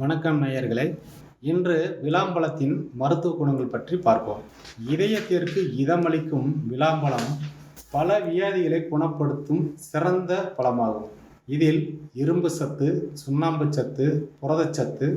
வணக்கம் நேயர்களே. இன்று விளாம்பழத்தின் மருத்துவ குணங்கள் பற்றி பார்ப்போம். இதயத்திற்கு இதமளிக்கும் விளாம்பழம் பல வியாதிகளை குணப்படுத்தும் சிறந்த பழமாகும் இதில் இரும்பு சத்து சுண்ணாம்பு சத்து புரதச்சத்து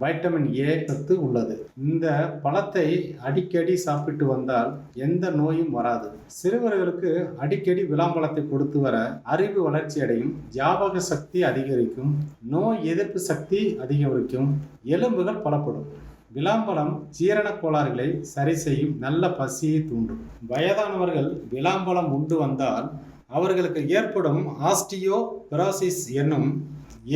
வைட்டமின் ஏ சத்து உள்ளது. இந்த பழத்தை அடிக்கடி சாப்பிட்டு வந்தால் எந்த நோயும் வராது. சிறுவர்களுக்கு அடிக்கடி விளாம்பழத்தை கொடுத்து வர அறிவு வளர்ச்சி அடையும் ஞாபக சக்தி அதிகரிக்கும் நோய் எதிர்ப்பு சக்தி அதிகரிக்கும் எலும்புகள் பலப்படும். விளாம்பழம் ஜீரண கோளாறுகளை சரி செய்யும் நல்ல பசியை தூண்டும். வயதானவர்கள் விளாம்பழம் உண்டு வந்தால் அவர்களுக்கு ஏற்படும் ஆஸ்டியோ பெராசிஸ் என்னும்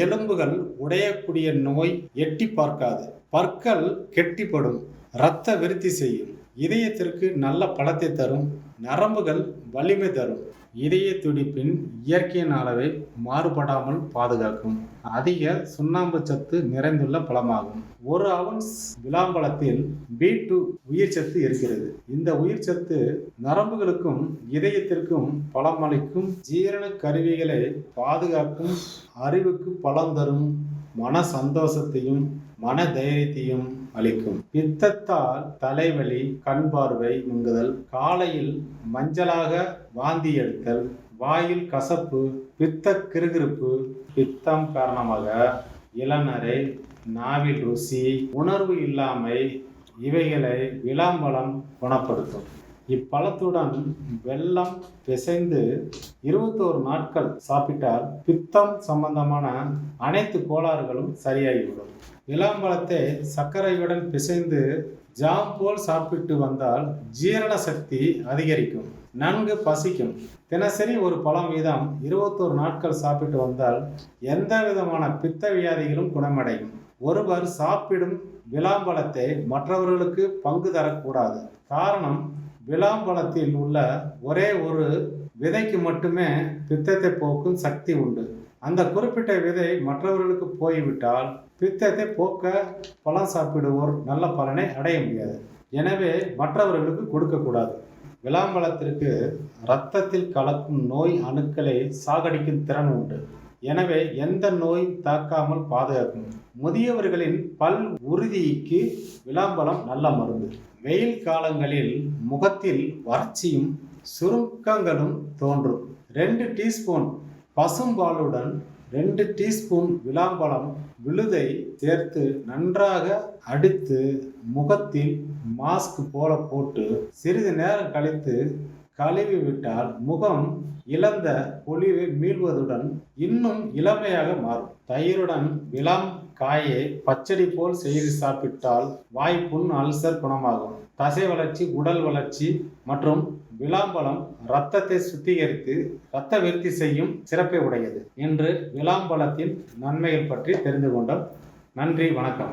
எலும்புகள் உடையக்கூடிய நோய் எட்டி பார்க்காது. பற்கள் கெட்டிப்படும். இரத்த விருத்தி செய்யும். இதயத்திற்கு நல்ல பழத்தை தரும். நரம்புகள் வலிமை தரும். இதய துடிப்பின் இயற்கையின் அளவை மாறுபடாமல் பாதுகாக்கும். அதிக சுண்ணாம்பு சத்து நிறைந்துள்ள பழமாகும். ஒரு அவுன்ஸ் விளாம்பழத்தில் பி டூ உயிர் சத்து இருக்கிறது. இந்த உயிர் சத்து நரம்புகளுக்கும் இதயத்திற்கும் பலமளிக்கும் ஜீரண கருவிகளை பாதுகாக்கும் அறிவுக்கு பலம் தரும் மன சந்தோஷத்தையும் மன தைரியத்தையும் அளிக்கும். பித்தத்தால் தலைவலி கண் பார்வை முங்குதல் காலையில் மஞ்சளாக வாந்தி எடுத்தல் வாயில் கசப்பு பித்த கிருகிருப்பு பித்தம் காரணமாக இளநரை நாவில் ருசி உணர்வு இல்லாமை இவைகளை விளாம்பழம் குணப்படுத்தும். இப்பழத்துடன் வெள்ளம் பிசைந்து இருபத்தோரு நாட்கள் சாப்பிட்டால் பித்தம் சம்பந்தமான அனைத்து கோளாறுகளும் சரியாகிவிடும். இளம்பழத்தை சர்க்கரையுடன் பிசைந்து ஜாம் போல் சாப்பிட்டு வந்தால் ஜீரண சக்தி அதிகரிக்கும் நன்கு பசிக்கும். தினசரி ஒரு பழம் வீதம் இருபத்தோரு நாட்கள் சாப்பிட்டு வந்தால் எந்த விதமான பித்த வியாதிகளும் குணமடையும். ஒருவர் சாப்பிடும் விளாம்பழத்தை மற்றவர்களுக்கு பங்கு தரக்கூடாது. காரணம் விளாம்பழத்தில் உள்ள ஒரே ஒரு விதைக்கு மட்டுமே பித்தத்தை போக்கும் சக்தி உண்டு. அந்த குறிப்பிட்ட விதை மற்றவர்களுக்கு போய்விட்டால் பித்தத்தை போக்க பழம் சாப்பிடுவோர் நல்ல பலனை அடைய முடியாது. எனவே மற்றவர்களுக்கு கொடுக்கக்கூடாது விளாம்பழத்திற்கு இரத்தத்தில் கலக்கும் நோய் அணுக்களை சாகடிக்கும் திறன் உண்டு. எனவே எந்த நோயும் தாக்காமல் பாதுகாக்கும் முதியவர்களின் பல் உறுதிக்கு விளாம்பலம் நல்ல மருந்து. வெயில் காலங்களில் முகத்தில் வறட்சியும் சுருக்கங்களும் தோன்றும். ரெண்டு டீஸ்பூன் பசும்பாலுடன் ரெண்டு டீஸ்பூன் விளாம்பழம் விழுதை சேர்த்து நன்றாக அடித்து முகத்தில் மாஸ்க் போல போட்டு சிறிது நேரம் கழித்து கழுவி விட்டால் முகம் இழந்த பொலிவை மீள்வதுடன் இன்னும் இளமையாக மாறும். தயிருடன் விளாம் காயை பச்சடி போல் செய்து சாப்பிட்டால் வாய்ப்புண் அல்சர் குணமாகும். தசை வளர்ச்சி உடல் வளர்ச்சி மற்றும் விளாம்பழம் இரத்தத்தை சுத்திகரித்து இரத்த விருத்தி செய்யும் சிறப்பை உடையது. என்று விளாம்பழத்தின் நன்மைகள் பற்றி தெரிந்து கொண்டோம். நன்றி வணக்கம்.